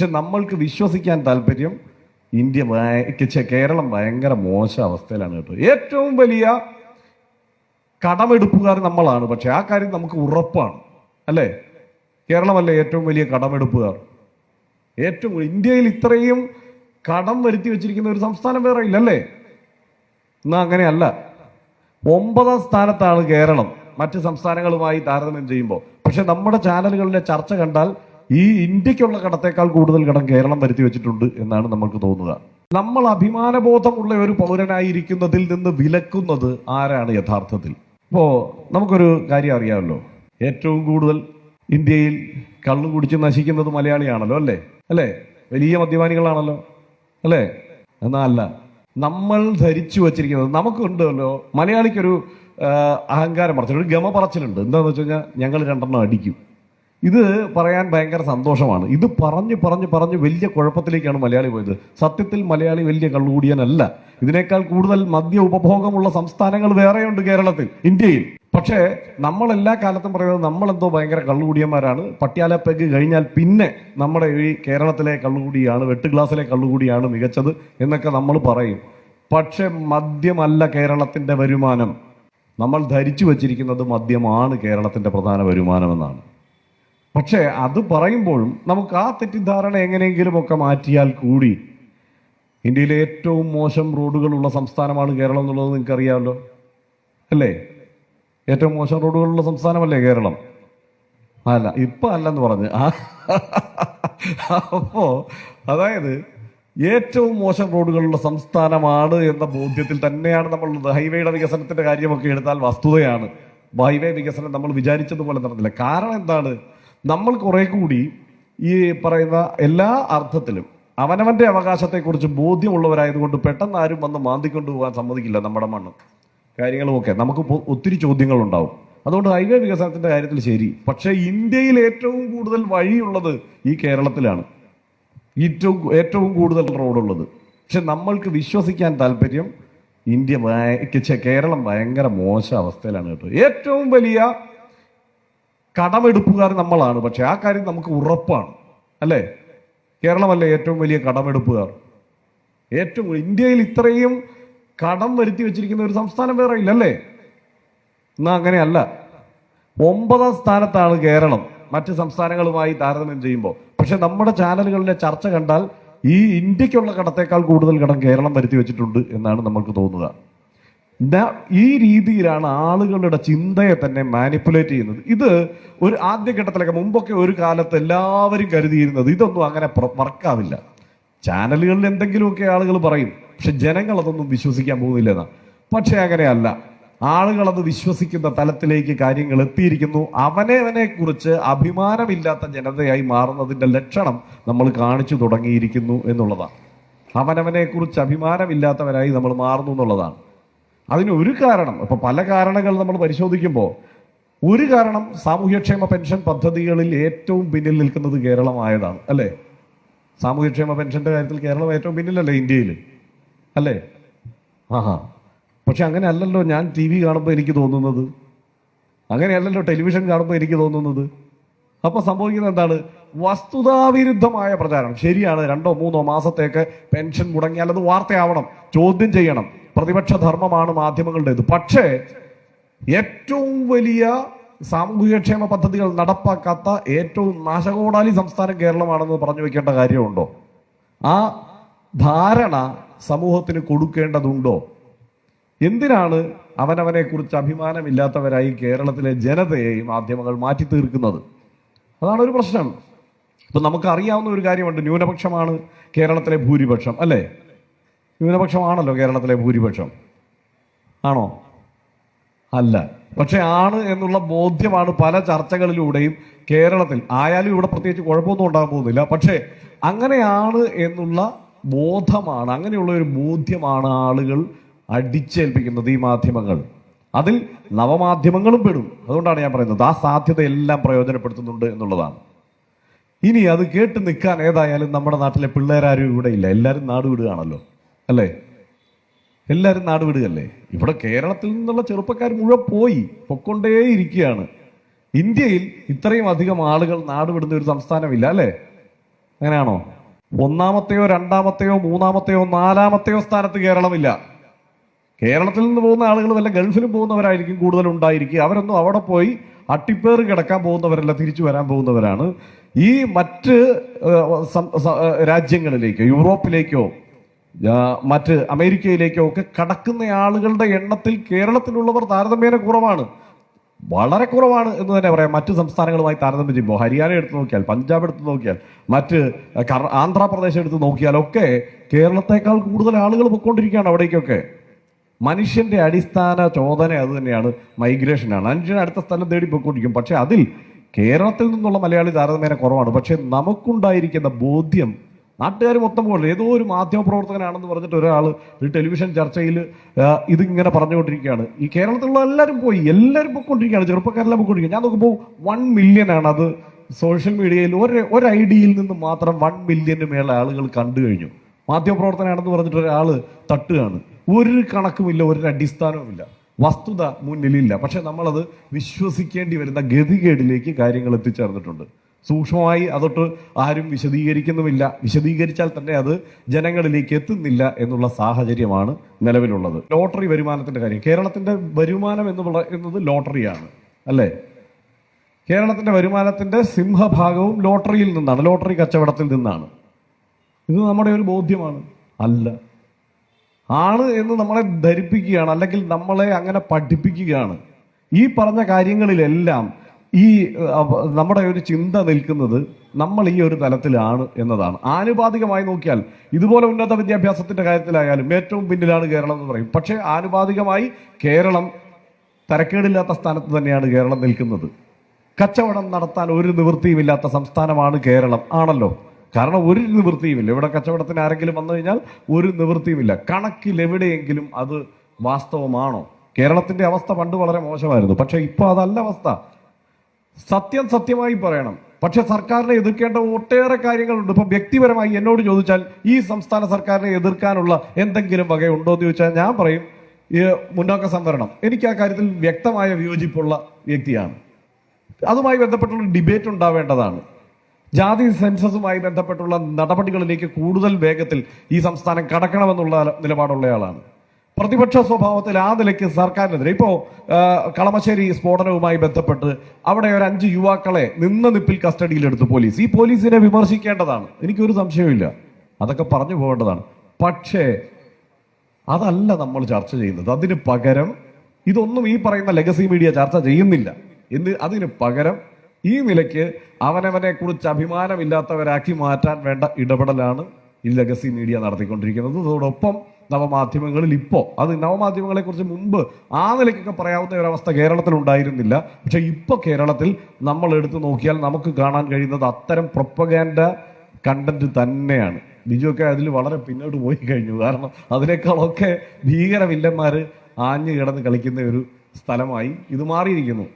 പക്ഷെ നമ്മൾക്ക് വിശ്വസിക്കാൻ താല്പര്യം ഇന്ത്യ കേരളം ഭയങ്കര മോശം അവസ്ഥയിലാണ് കേട്ടോ. ഏറ്റവും വലിയ കടമെടുപ്പുകാർ നമ്മളാണ്. പക്ഷെ ആ കാര്യം നമുക്ക് ഉറപ്പാണ്. അല്ലേ? കേരളമല്ലേ ഏറ്റവും വലിയ കടമെടുപ്പുകാർ? ഏറ്റവും ഇന്ത്യയിൽ ഇത്രയും കടം വരുത്തി വെച്ചിരിക്കുന്ന ഒരു സംസ്ഥാനം വേറെ ഇല്ലല്ലേ? എന്നാ അങ്ങനെയല്ല. ഒമ്പതാം സ്ഥാനത്താണ് കേരളം. മറ്റ് സംസ്ഥാനങ്ങളുമായി താരതമ്യം ചെയ്യുമ്പോൾ. പക്ഷെ നമ്മുടെ ചാനലുകളിലെ ചർച്ച കണ്ടാൽ ഈ ഇന്ത്യക്കുള്ള കടത്തേക്കാൾ കൂടുതൽ കടം കേരളം വരുത്തി വെച്ചിട്ടുണ്ട് എന്നാണ് നമുക്ക് തോന്നുക. നമ്മൾ അഭിമാനബോധമുള്ള ഒരു പൗരനായിരിക്കുന്നതിൽ നിന്ന് വിലക്കുന്നത് ആരാണ് യഥാർത്ഥത്തിൽ? ഇപ്പോ നമുക്കൊരു കാര്യം അറിയാമല്ലോ. ഏറ്റവും കൂടുതൽ ഇന്ത്യയിൽ കള്ളു കുടിച്ച് നശിക്കുന്നത് മലയാളിയാണല്ലോ അല്ലേ? അല്ലേ? വലിയ മദ്യപാനികളാണല്ലോ. അല്ലേ? എന്നാ അല്ല നമ്മൾ ധരിച്ചു വച്ചിരിക്കുന്നത് നമുക്കുണ്ടല്ലോ. മലയാളിക്കൊരു അഹങ്കാരം പറച്ചിൽ. ഒരു ഗമ പറച്ചിലുണ്ട്. എന്താണെന്ന് വെച്ച് കഴിഞ്ഞാൽ ഞങ്ങൾ രണ്ടെണ്ണം അടിക്കും. ഇത് പറയാൻ ഭയങ്കര സന്തോഷമാണ്. ഇത് പറഞ്ഞു പറഞ്ഞു പറഞ്ഞു വലിയ കുഴപ്പത്തിലേക്കാണ് മലയാളി പോയത്. സത്യത്തിൽ മലയാളി വലിയ കള്ളുകൂടിയനല്ല. ഇതിനേക്കാൾ കൂടുതൽ മദ്യ ഉപഭോഗമുള്ള സംസ്ഥാനങ്ങൾ വേറെയുണ്ട് കേരളത്തിൽ ഇന്ത്യയിൽ. പക്ഷേ നമ്മൾ എല്ലാ കാലത്തും പറയുന്നത് നമ്മളെന്തോ ഭയങ്കര കള്ളുകൂടിയന്മാരാണ്. പട്യാല പെഗ് കഴിഞ്ഞാൽ പിന്നെ നമ്മുടെ ഈ കേരളത്തിലെ കള്ളുകൂടിയാണ് വെട്ട് ഗ്ലാസ്സിലെ കള്ളുകൂടിയാണ് മികച്ചത് എന്നൊക്കെ നമ്മൾ പറയും. പക്ഷെ മദ്യമല്ല കേരളത്തിന്റെ വരുമാനം. നമ്മൾ ധരിച്ചു വച്ചിരിക്കുന്നത് മദ്യമാണ് കേരളത്തിന്റെ പ്രധാന വരുമാനമെന്നാണ്. പക്ഷേ അത് പറയുമ്പോഴും നമുക്ക് ആ തെറ്റിദ്ധാരണ എങ്ങനെയെങ്കിലും ഒക്കെ മാറ്റിയാൽ കൂടി ഇന്ത്യയിലെ ഏറ്റവും മോശം റോഡുകളുള്ള സംസ്ഥാനമാണ് കേരളം എന്നുള്ളത് നിങ്ങൾക്ക് അറിയാമല്ലോ അല്ലേ? ഏറ്റവും മോശം റോഡുകളുള്ള സംസ്ഥാനമല്ലേ കേരളം? അല്ല ഇപ്പൊ അല്ലെന്ന് പറഞ്ഞ്. അപ്പോ അതായത് ഏറ്റവും മോശം റോഡുകളുള്ള സംസ്ഥാനമാണ് എന്ന ബോധ്യത്തിൽ തന്നെയാണ് നമ്മൾ ഹൈവേയുടെ വികസനത്തിന്റെ കാര്യമൊക്കെ എടുത്താൽ വസ്തുതയാണ്. ഹൈവേ വികസനം നമ്മൾ വിചാരിച്ചതുപോലെ നടന്നില്ല. കാരണം എന്താണ്? നമ്മൾ കുറെ കൂടി ഈ പറയുന്ന എല്ലാ അർത്ഥത്തിലും അവനവന്റെ അവകാശത്തെക്കുറിച്ച് ബോധ്യമുള്ളവരായതുകൊണ്ട് പെട്ടെന്ന് ആരും വന്ന് മാന്തിക്കൊണ്ടു പോകാൻ സമ്മതിക്കില്ല നമ്മുടെ മണ്ണ്. കാര്യങ്ങളുമൊക്കെ നമുക്ക് ഒത്തിരി ചോദ്യങ്ങൾ ഉണ്ടാവും അതുകൊണ്ട് ഹൈവേ വികസനത്തിന്റെ കാര്യത്തിൽ ശരി. പക്ഷേ ഇന്ത്യയിൽ ഏറ്റവും കൂടുതൽ വഴിയുള്ളത് ഈ കേരളത്തിലാണ്. ഏറ്റവും ഏറ്റവും കൂടുതൽ റോഡുള്ളത്. പക്ഷെ നമ്മൾക്ക് വിശ്വസിക്കാൻ താല്പര്യം ഇന്ത്യ കേരളം ഭയങ്കര മോശ അവസ്ഥയിലാണ് കേട്ടോ. ഏറ്റവും വലിയ കടമെടുപ്പുകാർ നമ്മളാണ്. പക്ഷെ ആ കാര്യം നമുക്ക് ഉറപ്പാണ്. അല്ലേ? കേരളമല്ലേ ഏറ്റവും വലിയ കടമെടുപ്പുകാർ? ഏറ്റവും ഇന്ത്യയിൽ ഇത്രയും കടം വരുത്തി വെച്ചിരിക്കുന്ന ഒരു സംസ്ഥാനം വേറെ ഇല്ലല്ലേ എന്നാ അങ്ങനെയല്ല. ഒമ്പതാം സ്ഥാനത്താണ് കേരളം. മറ്റ് സംസ്ഥാനങ്ങളുമായി താരതമ്യം ചെയ്യുമ്പോൾ. പക്ഷെ നമ്മുടെ ചാനലുകളിലെ ചർച്ച കണ്ടാൽ ഈ ഇന്ത്യക്കുള്ള കടത്തേക്കാൾ കൂടുതൽ കടം കേരളം വരുത്തി വെച്ചിട്ടുണ്ട് എന്നാണ് നമ്മൾക്ക് തോന്നുക. ഈ രീതിയിലാണ് ആളുകളുടെ ചിന്തയെ തന്നെ മാനിപ്പുലേറ്റ് ചെയ്യുന്നത്. ഇത് ഒരു ആദ്യഘട്ടത്തിലൊക്കെ മുമ്പൊക്കെ ഒരു കാലത്ത് എല്ലാവരും കരുതിയിരുന്നത് ഇതൊന്നും അങ്ങനെ വർക്കാവില്ല ചാനലുകളിൽ എന്തെങ്കിലുമൊക്കെ ആളുകൾ പറയും. പക്ഷെ ജനങ്ങൾ അതൊന്നും വിശ്വസിക്കാൻ പോകുന്നില്ലെന്നാ പക്ഷെ അങ്ങനെയല്ല. ആളുകൾ അത് വിശ്വസിക്കുന്ന തലത്തിലേക്ക് കാര്യങ്ങൾ എത്തിയിരിക്കുന്നു. അവനവനെ കുറിച്ച് അഭിമാനമില്ലാത്ത ജനതയായി മാറുന്നതിന്റെ ലക്ഷണം നമ്മൾ കാണിച്ചു തുടങ്ങിയിരിക്കുന്നു എന്നുള്ളതാണ്. അവനവനെ കുറിച്ച് അഭിമാനമില്ലാത്തവരായി നമ്മൾ മാറുന്നു എന്നുള്ളതാണ്. അതിന് ഒരു കാരണം ഇപ്പൊ പല കാരണങ്ങൾ നമ്മൾ പരിശോധിക്കുമ്പോൾ ഒരു കാരണം സാമൂഹ്യക്ഷേമ പെൻഷൻ പദ്ധതികളിൽ ഏറ്റവും പിന്നിൽ നിൽക്കുന്നത് കേരളമായതാണ് അല്ലേ? സാമൂഹ്യക്ഷേമ പെൻഷന്റെ കാര്യത്തിൽ കേരളം ഏറ്റവും പിന്നിലല്ലേ ഇന്ത്യയിൽ അല്ലേ? ആഹാ. പക്ഷെ അങ്ങനെ അല്ലല്ലോ ഞാൻ ടി വി കാണുമ്പോൾ എനിക്ക് തോന്നുന്നത്. അങ്ങനെയല്ലല്ലോ ടെലിവിഷൻ കാണുമ്പോൾ എനിക്ക് തോന്നുന്നത്. അപ്പൊ സംഭവിക്കുന്നത് എന്താണ്? വസ്തുതാവിരുദ്ധമായ പ്രചാരണം. ശരിയാണ് രണ്ടോ മൂന്നോ മാസത്തേക്ക് പെൻഷൻ മുടങ്ങിയാൽ അത് വാർത്തയാവണം ചോദ്യം ചെയ്യണം. പ്രതിപക്ഷ ധർമ്മമാണ് മാധ്യമങ്ങളുടേത്. പക്ഷേ ഏറ്റവും വലിയ സാമൂഹികക്ഷേമ പദ്ധതികൾ നടപ്പാക്കാത്ത ഏറ്റവും നാശകോടാലി സംസ്ഥാനം കേരളമാണെന്ന് പറഞ്ഞു വെക്കേണ്ട കാര്യമുണ്ടോ? ആ ധാരണ സമൂഹത്തിന് കൊടുക്കേണ്ടതുണ്ടോ? എന്തിനാണ് അവനവനെ കുറിച്ച് അഭിമാനമില്ലാത്തവരായി കേരളത്തിലെ ജനതയെ മാധ്യമങ്ങൾ മാറ്റി തീർക്കുന്നത്? അതാണ് ഒരു പ്രശ്നം. ഇപ്പൊ നമുക്ക് അറിയാവുന്ന ഒരു കാര്യമുണ്ട്. ന്യൂനപക്ഷമാണ് കേരളത്തിലെ ഭൂരിപക്ഷം അല്ലേ? ന്യൂനപക്ഷമാണല്ലോ കേരളത്തിലെ ഭൂരിപക്ഷം. ആണോ? അല്ല. പക്ഷെ ആണ് എന്നുള്ള ബോധ്യമാണ് പല ചർച്ചകളിലൂടെയും കേരളത്തിൽ. ആയാലും ഇവിടെ പ്രത്യേകിച്ച് കുഴപ്പമൊന്നും ഉണ്ടാകാൻ പോകുന്നില്ല. പക്ഷേ അങ്ങനെയാണ് എന്നുള്ള ബോധമാണ് അങ്ങനെയുള്ള ഒരു ബോധ്യമാണ് ആളുകൾ അടിച്ചേൽപ്പിക്കുന്നത് ഈ മാധ്യമങ്ങൾ. അതിൽ നവമാധ്യമങ്ങളും പെടും. അതുകൊണ്ടാണ് ഞാൻ പറയുന്നത്. ആ സാധ്യത എല്ലാം പ്രയോജനപ്പെടുത്തുന്നുണ്ട് എന്നുള്ളതാണ്. ഇനി അത് കേട്ട് നിൽക്കാൻ ഏതായാലും നമ്മുടെ നാട്ടിലെ പിള്ളേരാരും ഇവിടെ ഇല്ല. എല്ലാവരും നാട് വിടുകയാണല്ലോ. അല്ലേ? എല്ലാവരും നാട് വിടുകയല്ലേ? ഇവിടെ കേരളത്തിൽ നിന്നുള്ള ചെറുപ്പക്കാർ മുഴുവൻ പോയി പൊക്കൊണ്ടേ ഇരിക്കുകയാണ് ഇന്ത്യയിൽ ഇത്രയും അധികം ആളുകൾ നാട് വിടുന്ന ഒരു സംസ്ഥാനമില്ല അല്ലേ? അങ്ങനെയാണോ? ഒന്നാമത്തെയോ രണ്ടാമത്തെയോ മൂന്നാമത്തെയോ നാലാമത്തെയോ സ്ഥാനത്ത് കേരളമില്ല. കേരളത്തിൽ നിന്ന് പോകുന്ന ആളുകൾ വല്ല ഗൾഫിലും പോകുന്നവരായിരിക്കും കൂടുതൽ ഉണ്ടായിരിക്കുക. അവരൊന്നും അവിടെ പോയി അട്ടിപ്പേറ് കിടക്കാൻ പോകുന്നവരല്ല തിരിച്ചു വരാൻ പോകുന്നവരാണ്. ഈ മറ്റ് രാജ്യങ്ങളിലേക്കോ യൂറോപ്പിലേക്കോ മറ്റ് അമേരിക്കയിലേക്കോ ഒക്കെ കടക്കുന്ന ആളുകളുടെ എണ്ണത്തിൽ കേരളത്തിലുള്ളവർ താരതമ്യേന കുറവാണ്. വളരെ കുറവാണ് എന്ന് തന്നെ പറയാം. മറ്റ് സംസ്ഥാനങ്ങളുമായി താരതമ്യം ചെയ്യുമ്പോൾ ഹരിയാന എടുത്ത് നോക്കിയാൽ പഞ്ചാബ് എടുത്ത് നോക്കിയാൽ മറ്റ് ആന്ധ്രാപ്രദേശ് എടുത്ത് നോക്കിയാലൊക്കെ കേരളത്തെക്കാൾ കൂടുതൽ ആളുകൾ പൊയ്ക്കൊണ്ടിരിക്കുകയാണ് അവിടേക്കൊക്കെ. മനുഷ്യന്റെ അടിസ്ഥാന ചോദന അത് തന്നെയാണ്. മൈഗ്രേഷനാണ് മനുഷ്യൻ അടുത്ത സ്ഥലം തേടി പൊയ്ക്കൊണ്ടിരിക്കും. പക്ഷെ അതിൽ കേരളത്തിൽ നിന്നുള്ള മലയാളി താരതമ്യേന കുറവാണ്. പക്ഷെ നമുക്കുണ്ടായിരിക്കുന്ന ബോധ്യം നാട്ടുകാർ മൊത്തം പോലെ ഏതോ ഒരു മാധ്യമ പ്രവർത്തകനാണെന്ന് പറഞ്ഞിട്ട് ഒരാൾ ഒരു ടെലിവിഷൻ ചർച്ചയിൽ ഇതിങ്ങനെ പറഞ്ഞുകൊണ്ടിരിക്കുകയാണ്. ഈ കേരളത്തിലുള്ള എല്ലാവരും പോയി എല്ലാവരും പൊയ്ക്കൊണ്ടിരിക്കുകയാണ്. ചെറുപ്പക്കാരെല്ലാം പൊയ്ക്കൊണ്ടിരിക്കുക ഞാൻ നോക്കുമ്പോൾ വൺ മില്യൺ ആണ് അത്. സോഷ്യൽ മീഡിയയിൽ ഒരു ഒരു ഐ ഡിയിൽ നിന്ന് മാത്രം വൺ മില്യന് മേലെ ആളുകൾ കണ്ടു കഴിഞ്ഞു. മാധ്യമപ്രവർത്തനാണെന്ന് പറഞ്ഞിട്ട് ഒരാൾ തട്ടുകയാണ്. ഒരു കണക്കുമില്ല ഒരു അടിസ്ഥാനവുമില്ല. വസ്തുത മുന്നിലില്ല. പക്ഷെ നമ്മളത് വിശ്വസിക്കേണ്ടി വരുന്ന ഗതികേടിലേക്ക് കാര്യങ്ങൾ എത്തിച്ചേർന്നിട്ടുണ്ട്. സൂക്ഷ്മമായി അതൊട്ട് ആരും വിശദീകരിക്കുന്നുമില്ല. വിശദീകരിച്ചാൽ തന്നെ അത് ജനങ്ങളിലേക്ക് എത്തുന്നില്ല എന്നുള്ള സാഹചര്യമാണ് നിലവിലുള്ളത്. ലോട്ടറി വരുമാനത്തിന്റെ കാര്യം. കേരളത്തിന്റെ വരുമാനം എന്ന് പറയുന്നത് ലോട്ടറിയാണ്. അല്ലേ? കേരളത്തിന്റെ വരുമാനത്തിന്റെ സിംഹഭാഗവും ലോട്ടറിയിൽ നിന്നാണ്. ലോട്ടറി കച്ചവടത്തിൽ നിന്നാണ്. ഇത് നമ്മുടെ ഒരു ബോധ്യമാണ്. അല്ല. ആണ് എന്ന് നമ്മളെ ധരിപ്പിക്കുകയാണ് അല്ലെങ്കിൽ നമ്മളെ അങ്ങനെ പഠിപ്പിക്കുകയാണ്. ഈ പറഞ്ഞ കാര്യങ്ങളിലെല്ലാം ഈ നമ്മുടെ ഒരു ചിന്ത നിൽക്കുന്നത് നമ്മൾ ഈ ഒരു തലത്തിലാണ് എന്നതാണ്. ആനുപാതികമായി നോക്കിയാൽ ഇതുപോലെ ഉന്നത വിദ്യാഭ്യാസത്തിന്റെ കാര്യത്തിലായാലും ഏറ്റവും പിന്നിലാണ് കേരളം എന്ന് പറയും. പക്ഷേ ആനുപാതികമായി കേരളം തരക്കേടില്ലാത്ത സ്ഥാനത്ത് തന്നെയാണ് കേരളം നിൽക്കുന്നത്. കച്ചവടം നടത്താൻ ഒരു നിവൃത്തിയുമില്ലാത്ത സംസ്ഥാനമാണ് കേരളം. ആണല്ലോ? കാരണം ഒരു നിവൃത്തിയുമില്ല. ഇവിടെ കച്ചവടത്തിന് ആരെങ്കിലും വന്നു കഴിഞ്ഞാൽ ഒരു നിവൃത്തിയുമില്ല. കണക്കിൽ എവിടെയെങ്കിലും അത് വാസ്തവമാണോ? കേരളത്തിന്റെ അവസ്ഥ പണ്ട് വളരെ മോശമായിരുന്നു. പക്ഷേ ഇപ്പൊ അതല്ല അവസ്ഥ. സത്യം സത്യമായി പറയണം. പക്ഷെ സർക്കാരിനെ എതിർക്കേണ്ട ഒട്ടേറെ കാര്യങ്ങളുണ്ട്. ഇപ്പൊ വ്യക്തിപരമായി എന്നോട് ചോദിച്ചാൽ ഈ സംസ്ഥാന സർക്കാരിനെ എതിർക്കാനുള്ള എന്തെങ്കിലും വകയുണ്ടോ എന്ന് ചോദിച്ചാൽ ഞാൻ പറയും ഈ മുന്നോക്ക സംവരണം. എനിക്ക് ആ കാര്യത്തിൽ വ്യക്തമായ വിയോജിപ്പുള്ള വ്യക്തിയാണ്. അതുമായി ബന്ധപ്പെട്ടുള്ള ഡിബേറ്റ് ഉണ്ടാവേണ്ടതാണ്. ജാതി സെൻസസുമായി ബന്ധപ്പെട്ടുള്ള നടപടികളിലേക്ക് കൂടുതൽ വേഗത്തിൽ ഈ സംസ്ഥാനം കടക്കണമെന്നുള്ള നിലപാടുള്ളയാളാണ് പ്രതിപക്ഷ സ്വഭാവത്തിൽ ആ നിലയ്ക്ക് സർക്കാരിനെതിരെ ഇപ്പോൾ കളമശ്ശേരി സ്ഫോടനവുമായി ബന്ധപ്പെട്ട് അവിടെ ഒരു അഞ്ച് യുവാക്കളെ നിന്ന നിപ്പിൽ കസ്റ്റഡിയിലെടുത്തു പോലീസ്. ഈ പോലീസിനെ വിമർശിക്കേണ്ടതാണ്. എനിക്കൊരു സംശയവുമില്ല. അതൊക്കെ പറഞ്ഞു പോകേണ്ടതാണ്. പക്ഷേ അതല്ല നമ്മൾ ചർച്ച ചെയ്യുന്നത്. അതിന് പകരം ഇതൊന്നും ഈ പറയുന്ന ലെഗസി മീഡിയ ചർച്ച ചെയ്യുന്നില്ല. എന്ന് അതിന് പകരം ഈ നിലയ്ക്ക് അവനവനെ കുറിച്ച് അഭിമാനമില്ലാത്തവരാക്കി മാറ്റാൻ വേണ്ട ഇടപെടലാണ് ഈ ലെഗസി മീഡിയ നടത്തിക്കൊണ്ടിരിക്കുന്നത്. അതോടൊപ്പം നവമാധ്യമങ്ങളിൽ ഇപ്പോൾ അത് നവമാധ്യമങ്ങളെ കുറിച്ച് മുമ്പ് ആ നിലയ്ക്കൊക്കെ പറയാവുന്ന ഒരവസ്ഥ കേരളത്തിൽ ഉണ്ടായിരുന്നില്ല. പക്ഷെ ഇപ്പൊ കേരളത്തിൽ നമ്മൾ എടുത്തു നോക്കിയാൽ നമുക്ക് കാണാൻ കഴിയുന്നത് അത്തരം പ്രൊപ്പഗാൻഡ കണ്ടന്റ് തന്നെയാണ്. ബിജുവൊക്കെ അതിൽ വളരെ പിന്നോട്ട് പോയി കഴിഞ്ഞു. കാരണം അതിനേക്കാളൊക്കെ ഭീകര വില്ലന്മാര് ആഞ്ഞു കിടന്ന് കളിക്കുന്ന ഒരു സ്ഥലമായി ഇത് മാറിയിരിക്കുന്നു.